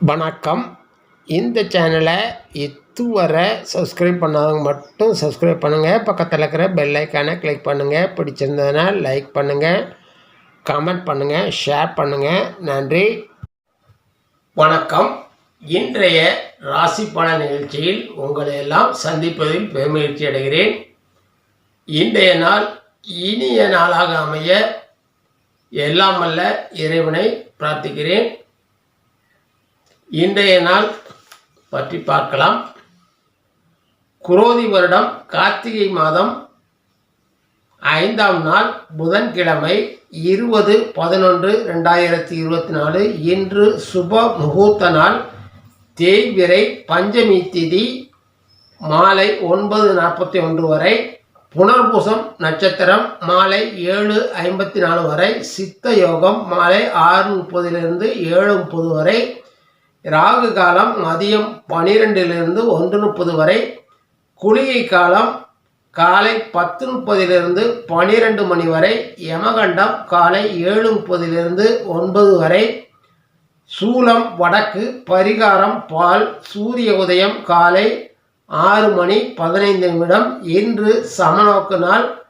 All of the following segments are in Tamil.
வணக்கம். இந்த சேனலை இதுவரை சப்ஸ்கிரைப் பண்ணாதவங்க மட்டும் சப்ஸ்கிரைப் பண்ணுங்கள் பக்கத்தில் இருக்கிற பெல் ஐக்கானை கிளிக் பண்ணுங்கள் பிடிச்சிருந்ததுன்னா லைக் பண்ணுங்கள் கமெண்ட் பண்ணுங்கள் ஷேர் பண்ணுங்கள் நன்றி. வணக்கம். இன்றைய ராசி பல நிகழ்ச்சியில் உங்களை எல்லாம் சந்திப்பதில் பெருமகிழ்ச்சி அடைகிறேன். இன்றைய நாள் இனிய நாளாக அமைய எல்லாம் அல்ல இறைவனை பிரார்த்திக்கிறேன். இன்றைய நாள் பற்றி பார்க்கலாம். குரோதி வருடம் கார்த்திகை மாதம் ஐந்தாம் நாள் புதன்கிழமை இருபது பதினொன்று ரெண்டாயிரத்தி இருபத்தி நாலு. இன்று சுப முகூர்த்த நாள் தேய்விரை பஞ்சமி திதி மாலை ஒன்பது நாற்பத்தி ஒன்று வரை. புனர்பூசம் நட்சத்திரம் மாலை ஏழு ஐம்பத்தி நாலு வரை. சித்த யோகம் மாலை ஆறு முப்பதிலிருந்து ஏழு முப்பது வரை. ராகு காலம் மதியம் பனிரெண்டிலிருந்து ஒன்று முப்பது வரை குளிகை காலம் காலை பத்து முப்பதிலிருந்து பனிரெண்டு மணி வரை யமகண்டம் காலை ஏழு முப்பதிலிருந்து ஒன்பது வரை சூலம் வடக்கு பரிகாரம் பால் சூரிய உதயம் காலை ஆறு மணி பதினைந்து நிமிடம். இன்று சமநோக்கு நாள்.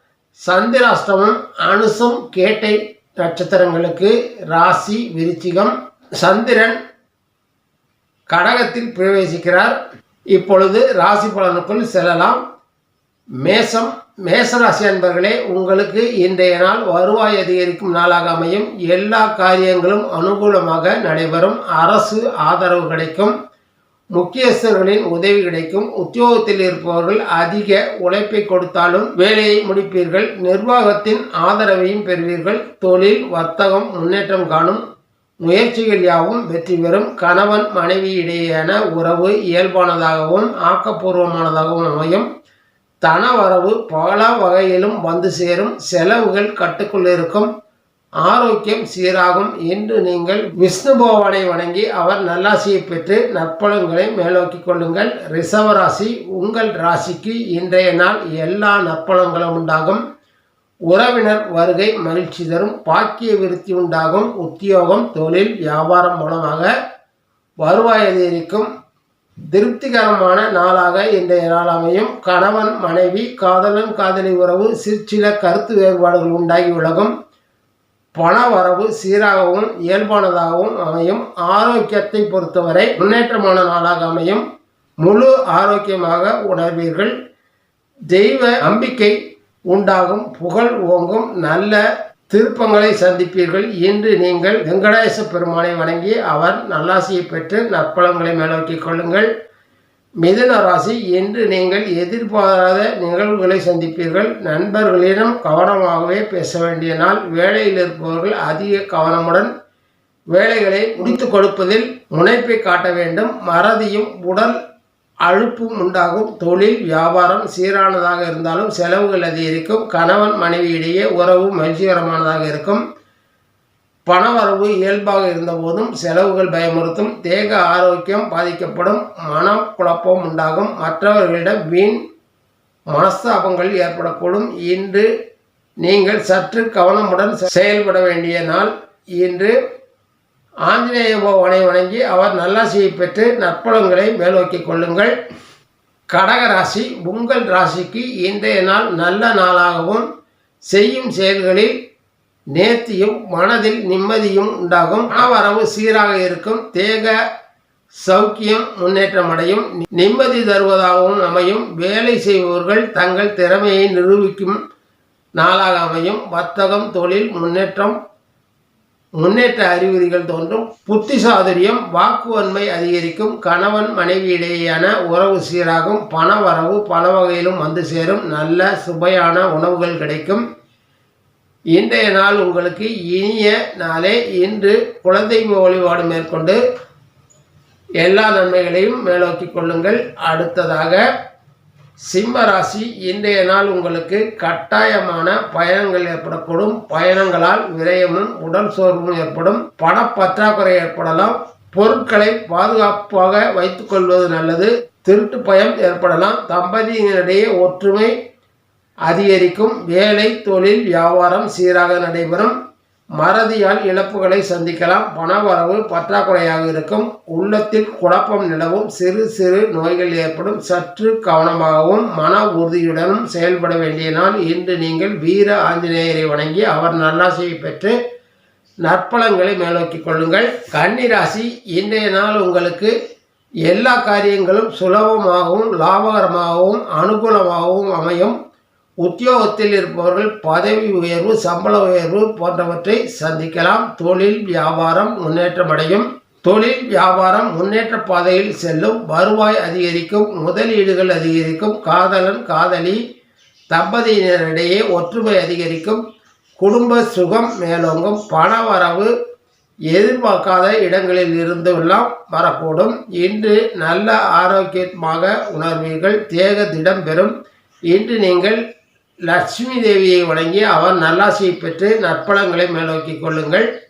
சந்திராஷ்டமம் அனுசம் கேட்டை நட்சத்திரங்களுக்கு ராசி விருச்சிகம். சந்திரன் கடகத்தில் பிரவேசிக்கிறார். இப்பொழுது ராசி பலனுக்குள் செல்லலாம். மேசம் மேசராசி அன்பர்களே உங்களுக்கு இன்றைய நாள் வருவாய் அதிகரிக்கும் நாளாக அமையும். எல்லா காரியங்களும் அனுகூலமாக நடைபெறும். அரசு ஆதரவு கிடைக்கும். முக்கியஸ்தர்களின் உதவி கிடைக்கும். உத்தியோகத்தில் இருப்பவர்கள் அதிக உழைப்பை கொடுத்தாலும் வேலையை முடிப்பீர்கள். நிர்வாகத்தின் ஆதரவையும் பெறுவீர்கள். தொழில் வர்த்தகம் முன்னேற்றம் காணும். முயற்சிகள் யாவும் வெற்றி பெறும். கணவன் மனைவி இடையேயான உறவு இயல்பானதாகவும் ஆக்கப்பூர்வமானதாகவும் அமையும். தனவரவு பல வகையிலும் வந்து சேரும். செலவுகள் கட்டுக்குள் இருக்கும். ஆரோக்கியம் சீராகும் என்று நீங்கள் விஷ்ணு பகவானை வணங்கி அவர் நல்லாசியை பெற்று நற்பலன்களை மேலோக்கி கொள்ளுங்கள். ரிஷவ ராசி உங்கள் ராசிக்கு இன்றைய நாள் எல்லா நற்பலன்களும் உண்டாகும். உறவினர் வருகை மகிழ்ச்சி தரும் பாக்கிய விருத்தி உண்டாகும். உத்தியோகம் தொழில் வியாபாரம் மூலமாக வருவாய் அதிகரிக்கும். திருப்திகரமான நாளாக இன்றைய நாள் அமையும். கணவன் மனைவி காதலன் காதலி உறவு சிற்சில கருத்து வேறுபாடுகள் உண்டாகி உலகம் பண வரவு சீராகவும் இயல்பானதாகவும் அமையும். ஆரோக்கியத்தை பொறுத்தவரை முன்னேற்றமான நாளாக அமையும். முழு ஆரோக்கியமாக உணர்வீர்கள். தெய்வ நம்பிக்கை உண்டாகும் புகழ் ஓங்கும் நல்ல திருப்பங்களை சந்திப்பீர்கள். இன்று நீங்கள் வெங்கடேச பெருமானை வணங்கி அவர் நல்லாசியை பெற்று நற்பலங்களை மேலோக்கிக் கொள்ளுங்கள். மிதுன ராசி இன்று நீங்கள் எதிர்பாராத நிகழ்வுகளை சந்திப்பீர்கள். நண்பர்களிடம் கவனமாகவே பேச வேண்டிய நாள். வேலையில் இருப்பவர்கள் அதிக கவனமுடன் வேலைகளை முடித்து கொடுப்பதில் முனைப்பை காட்ட வேண்டும். மறதியும் உடல் அழுப்பும் உண்டாகும். தொழில் வியாபாரம் சீரானதாக இருந்தாலும் செலவுகள் அதிகரிக்கும். கணவன் மனைவி இடையே உறவு மகிழ்ச்சிகரமானதாக இருக்கும். பணவரவு இயல்பாக இருந்தபோதும் செலவுகள் பயமுறுத்தும். தேக ஆரோக்கியம் பாதிக்கப்படும். மனம் குழப்பம் உண்டாகும். மற்றவர்களிடம் வீண் மனஸ்தாபங்கள் ஏற்படக்கூடும். இன்று நீங்கள் சற்று கவனமுடன் செயல்பட வேண்டிய நாள். இன்று ஆஞ்சநேய பகவானை வணங்கி அவர் நல்லாசியை பெற்று நற்பலன்களை மேலோக்கிக் கொள்ளுங்கள். கடக ராசி உங்கள் ராசிக்கு இன்றைய நாள் நல்ல நாளாகவும் செய்யும் செயல்களில் நேர்த்தியும் மனதில் நிம்மதியும் உண்டாகும். வரவு சீராக இருக்கும். தேக சௌக்கியம் முன்னேற்றம் அடையும். நிம்மதி தருவதாகவும் அமையும். வேலை செய்பவர்கள் தங்கள் திறமையை நிரூபிக்கும் நாளாக அமையும். வர்த்தகம் தொழில் முன்னேற்றம் முன்னேற்ற அறிகுறிகள் தோன்றும். புத்தி சாதுரியம் வாக்குவன்மை அதிகரிக்கும். கணவன் மனைவி இடையேயான உறவு சீராகும். பண வரவு பல வகையிலும் வந்து சேரும். நல்ல சுவையான உணவுகள் கிடைக்கும். இன்றைய நாள் உங்களுக்கு இனிய நாளே. இன்று குழந்தை வழிபாடு மேற்கொண்டு எல்லா நன்மைகளையும் மேலோக்கிக் கொள்ளுங்கள். அடுத்ததாக சிம்ம ராசி இன்றைய நாள் உங்களுக்கு கட்டாயமான பயணங்கள் ஏற்படக்கூடும். பயணங்களால் விரயமும் உடல் சோர்வும் ஏற்படும். பணப்பற்றாக்குறை ஏற்படலாம். பொருட்களை பாதுகாப்பாக வைத்துக்கொள்வது நல்லது. திருட்டு பயம் ஏற்படலாம். தம்பதியினரிடையே ஒற்றுமை அதிகரிக்கும். வேலை தொழில் வியாபாரம் சீராக நடைபெறும். மறதியால் இழப்புகளை சந்திக்கலாம். பணவரவு பற்றாக்குறையாக இருக்கும். உள்ளத்தில் குழப்பம் நிலவும். சிறு சிறு நோய்கள் ஏற்படும். சற்று கவனமாகவும் மன உறுதியுடனும் செயல்பட வேண்டிய நாள் இன்று நீங்கள் வீர ஆஞ்சநேயரை வணங்கி அவர் நல்லாசையை பெற்று நற்பலங்களை மேலோக்கிக் கொள்ளுங்கள். கன்னிராசி இன்றைய நாள் உங்களுக்கு எல்லா காரியங்களும் சுலபமாகவும் லாபகரமாகவும் அனுகூலமாகவும் அமையும். உத்தியோகத்தில் இருப்பவர்கள் பதவி உயர்வு சம்பள உயர்வு போன்றவற்றை சந்திக்கலாம். தொழில் வியாபாரம் முன்னேற்றமடையும் தொழில் வியாபாரம் முன்னேற்ற பாதையில் செல்லும். வருவாய் அதிகரிக்கும். முதலீடுகள் அதிகரிக்கும். காதலன் காதலி தம்பதியினரிடையே ஒற்றுமை அதிகரிக்கும். குடும்ப சுகம் மேலோங்கும். பண வரவு எதிர்பார்க்காத இடங்களில் இருந்தெல்லாம் வரக்கூடும். இன்று நல்ல ஆரோக்கியமாக உணர்வீர்கள். தேக திடம் பெறும். இன்று நீங்கள் லட்சுமி தேவியை வணங்கி அவர் நல்லாசியை பெற்று நற்பலங்களை மேலோக்கிக் கொள்ளுங்கள்.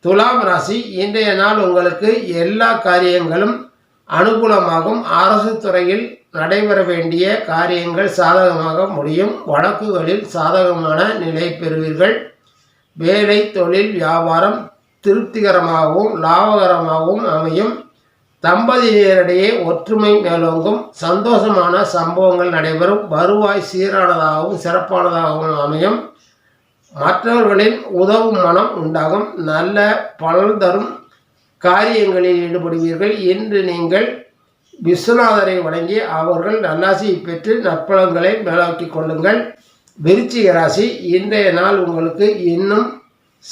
துலாம் ராசி இன்றைய நாள் உங்களுக்கு எல்லா காரியங்களும் அனுகூலமாகும். அரசு துறையில் நடைபெற வேண்டிய காரியங்கள் சாதகமாக முடியும். வழக்குகளில் சாதகமான நிலை பெறுவீர்கள். வேலை தொழில் வியாபாரம் திருப்திகரமாகவும் லாபகரமாகவும் அமையும். தம்பதியினரிடையே ஒற்றுமை மேலோங்கும் சந்தோஷமான சம்பவங்கள் நடைபெறும். வருவாய் சீரானதாகவும் சிறப்பானதாகவும் அமையும். மற்றவர்களின் உதவும் மனம் உண்டாகும். நல்ல பலன் தரும் காரியங்களில் ஈடுபடுவீர்கள். இன்று நீங்கள் விஸ்வநாதரை வணங்கி அவர்கள் நல்லாசியை பெற்று நற்பலன்களை மேலாக்கிக் கொள்ளுங்கள். விருச்சிக ராசி இன்றைய நாள் உங்களுக்கு இன்னும்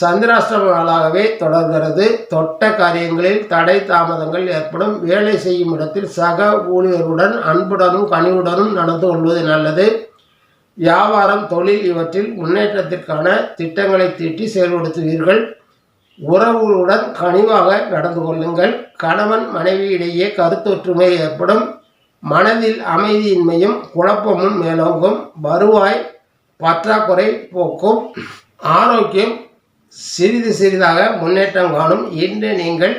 சந்திராஷ்டம நாளாகவே தொடர்கிறது. தொட்ட காரியங்களில் தடை தாமதங்கள் ஏற்படும். வேலை செய்யும் இடத்தில் சக ஊழியருடன் அன்புடனும் கனிவுடனும் நடந்து கொள்வது நல்லது. வியாபாரம் தொழில் இவற்றில் முன்னேற்றத்திற்கான திட்டங்களை தீட்டி செயல்படுத்துவீர்கள். உறவுகளுடன் கனிவாக நடந்து கொள்ளுங்கள். கணவன் மனைவியிடையே கருத்தொற்றுமை ஏற்படும். மனதில் அமைதியின்மையும் குழப்பமும் மேலோங்கும். வருவாய் பற்றாக்குறை போக்கும். ஆரோக்கியம் சிறிது சிறிதாக முன்னேற்றம் காணும். இன்று நீங்கள்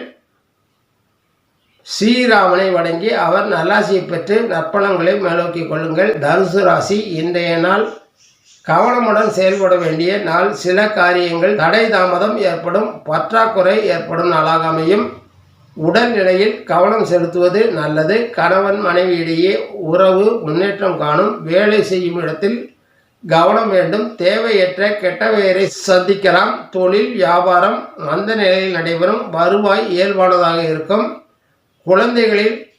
ஸ்ரீராமனை வணங்கி அவர் நல்லாசியை பெற்று நற்பலங்களை மேலோக்கிக் கொள்ளுங்கள். தனுசு ராசி இன்றைய நாள் கவனமுடன் செயல்பட வேண்டிய நாள். சில காரியங்கள் தடை தாமதம் ஏற்படும் பற்றாக்குறை ஏற்படும் நாளாக அமையும். உடல்நிலையில் கவனம் செலுத்துவது நல்லது. கணவன் மனைவியிடையே உறவு முன்னேற்றம் காணும். வேலை செய்யும் இடத்தில் கவனம் வேண்டும். தேவையற்ற கெட்ட பெயரை சந்திக்கலாம். தொழில் வியாபாரம் மந்த நிலையில் நடைபெறும். வருவாய் இயல்பானதாக இருக்கும். குழந்தைகளில்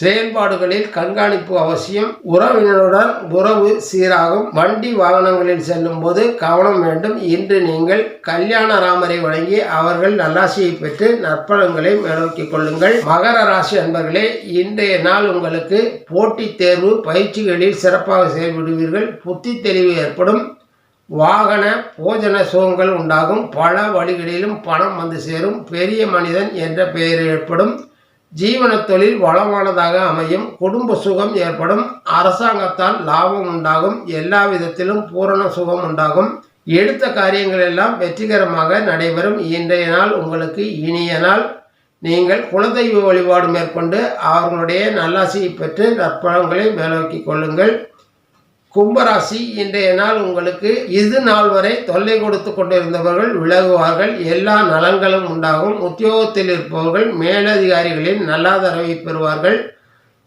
செயல்பாடுகளில் கண்காணிப்பு அவசியம். உறவினருடன் உறவு சீராகும். வண்டி வாகனங்களில் செல்லும் போது கவனம் வேண்டும். இன்று நீங்கள் கல்யாண ராமரை வழங்கி அவர்கள் நல்லாசியை பெற்று நற்பலன்களை மேலோக்கிக் கொள்ளுங்கள். மகர ராசி அன்பர்களே இன்றைய நாள் உங்களுக்கு போட்டித் தேர்வு பயிற்சிகளில் சிறப்பாக செயல்படுவீர்கள். புத்தி தெளிவு ஏற்படும். வாகன போஜன சுகங்கள் உண்டாகும். பல வழிகளிலும் பணம் வந்து சேரும். பெரிய மனிதன் என்ற பெயர் ஏற்படும். ஜீவன தொழில் வளமானதாக அமையும். குடும்ப சுகம் ஏற்படும். அரசாங்கத்தால் லாபம் உண்டாகும். எல்லா விதத்திலும் பூரண சுகம் உண்டாகும். எடுத்த காரியங்கள் எல்லாம் வெற்றிகரமாக நடைபெறும். இன்றைய நாள் உங்களுக்கு இனிய நாள். நீங்கள் குலதெய்வ வழிபாடு மேற்கொண்டு அவர்களுடைய நல்லாசியை பெற்று நற்பழங்களை மேலோக்கிக் கொள்ளுங்கள். கும்பராசி இன்றைய நாள் உங்களுக்கு இது நாள் வரை தொல்லை கொடுத்து கொண்டிருந்தவர்கள் விலகுவார்கள். எல்லா நலன்களும் உண்டாகும். உத்தியோகத்தில் இருப்பவர்கள் மேலதிகாரிகளின் நல்லாதரவை பெறுவார்கள்.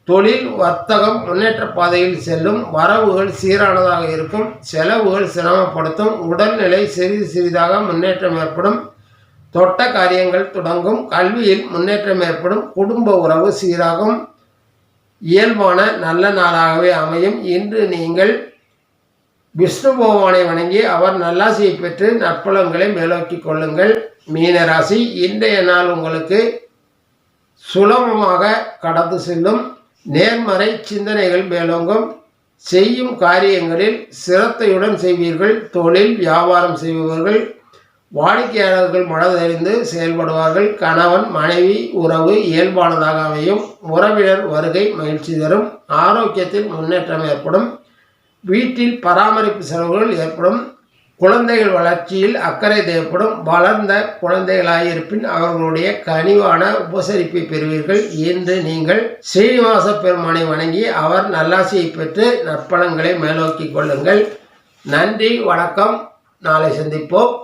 தொழில் வர்த்தகம் முன்னேற்ற பாதையில் செல்லும். வரவுகள் சீரானதாக இருக்கும். செலவுகள் சிரமப்படுத்தும். உடல்நிலை சிறிது சிறிதாக முன்னேற்றம் ஏற்படும். தொட்ட காரியங்கள் தொடங்கும். கல்வியில் முன்னேற்றம் ஏற்படும். குடும்ப உறவு சீராகும். இயல்பான நல்ல நாளாகவே அமையும் இன்று நீங்கள் விஷ்ணு பகவானை வணங்கி அவர் நல்லாசியை பெற்று நற்பலன்களை மேலோக்கிக் கொள்ளுங்கள். மீனராசி இன்றைய நாள் உங்களுக்கு சுலபமாக கடந்து செல்லும். நேர்மறை சிந்தனைகள் மேலோங்கும். செய்யும் காரியங்களில் சிரத்தையுடன் செய்வீர்கள். தொழில் வியாபாரம் செய்பவர்கள் வாடிக்கையாளர்கள் மனதறிந்து செயல்படுவார்கள். கணவன் மனைவி உறவு இயல்பானதாக அமையும் உறவினர் வருகை மகிழ்ச்சி தரும். ஆரோக்கியத்தில் முன்னேற்றம் ஏற்படும். வீட்டில் பராமரிப்பு செலவுகள் ஏற்படும். குழந்தைகள் வளர்ச்சியில் அக்கறை தேவைப்படும். வளர்ந்த குழந்தைகளாயிருப்பின் அவர்களுடைய கனிவான உபசரிப்பை பெறுவீர்கள். என்று நீங்கள் ஸ்ரீனிவாச பெருமானை வணங்கி அவர் நல்லாசியை பெற்று நற்பலன்களை மேலோக்கிக் கொள்ளுங்கள். நன்றி வணக்கம். நாளை சந்திப்போம்.